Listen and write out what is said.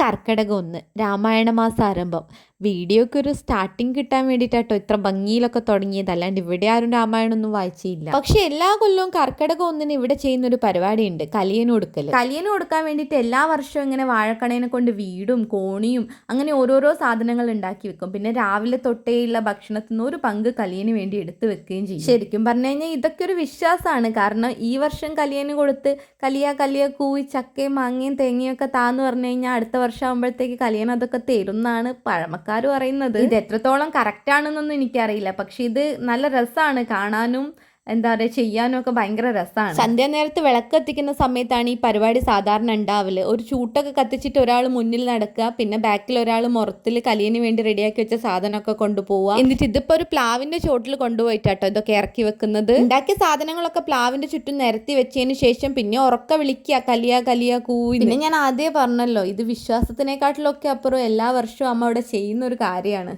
കർക്കിടകം ഒന്ന് രാമായണ മാസം വീഡിയോക്ക് ഒരു സ്റ്റാർട്ടിങ് കിട്ടാൻ വേണ്ടിയിട്ടോ ഇത്ര ഭംഗിയിലൊക്കെ തുടങ്ങിയത്. അല്ലാണ്ട് ഇവിടെ ആരും രാമായണം ഒന്നും വായിച്ചില്ല. പക്ഷെ എല്ലാ കൊല്ലവും കർക്കിടകം ഒന്നിന് ഇവിടെ ചെയ്യുന്ന ഒരു പരിപാടി ഉണ്ട് കലിയന് കൊടുക്കൽ കലിയന് കൊടുക്കാൻ വേണ്ടിയിട്ട് എല്ലാ വർഷവും ഇങ്ങനെ വാഴക്കണേനെ കൊണ്ട് വീടും കോണിയും അങ്ങനെ ഓരോരോ സാധനങ്ങൾ ഉണ്ടാക്കി വെക്കും. പിന്നെ രാവിലെ തൊട്ടേയുള്ള ഭക്ഷണത്തിൽ നിന്ന് ഒരു പങ്ക് കലിയന് വേണ്ടി എടുത്തു വെക്കുകയും ചെയ്യും. ശരിക്കും പറഞ്ഞു കഴിഞ്ഞാൽ ഇതൊക്കെ ഒരു വിശ്വാസമാണ്. കാരണം ഈ വർഷം കലിയന് കൊടുത്ത് കലിയ കലിയ കൂവി ചക്കയും മാങ്ങയും തേങ്ങയും ഒക്കെ താന്ന് പറഞ്ഞു കഴിഞ്ഞാൽ അടുത്ത വർഷം ആകുമ്പോഴത്തേക്ക് കലിയൻ അതൊക്കെ തരുന്നതാണ് എന്നാണ് പഴമക്കാർ പറയുന്നത് ഇത് എത്രത്തോളം കറക്റ്റ് ആണെന്നൊന്നും എനിക്കറിയില്ല. പക്ഷെ ഇത് നല്ല രസമാണ് കാണാനും. എന്താ പറയുക ചെയ്യാനൊക്കെ ഭയങ്കര രസമാണ് സന്ധ്യ നേരത്ത് വിളക്ക് കത്തിക്കുന്ന സമയത്താണ് ഈ പരിപാടി സാധാരണ ഉണ്ടാവൽ. ഒരു ചൂട്ടൊക്കെ കത്തിച്ചിട്ട് ഒരാൾ മുന്നിൽ നടക്കുക പിന്നെ ബാക്കിൽ ഒരാൾ മുറത്തിൽ കലിയന് വേണ്ടി റെഡിയാക്കി വെച്ച സാധനമൊക്കെ കൊണ്ടുപോവുക. എന്നിട്ട് ഇതിപ്പോ ഒരു പ്ലാവിന്റെ ചോട്ടിൽ കൊണ്ടുപോയിട്ടാട്ടോ ഇതൊക്കെ ഇറക്കി വെക്കുന്നത്. ഉണ്ടാക്കിയ സാധനങ്ങളൊക്കെ പ്ലാവിന്റെ ചുറ്റും നിരത്തി വെച്ചതിന് ശേഷം പിന്നെ ഉറക്ക വിളിക്കുക കലിയ കലിയ കൂവി പിന്നെ ഞാൻ ആദ്യമേ പറഞ്ഞല്ലോ ഇത് വിശ്വാസത്തിനെക്കാട്ടിലൊക്കെ അപ്പുറം എല്ലാ വർഷവും അമ്മ അവിടെ ചെയ്യുന്ന ഒരു കാര്യമാണ്.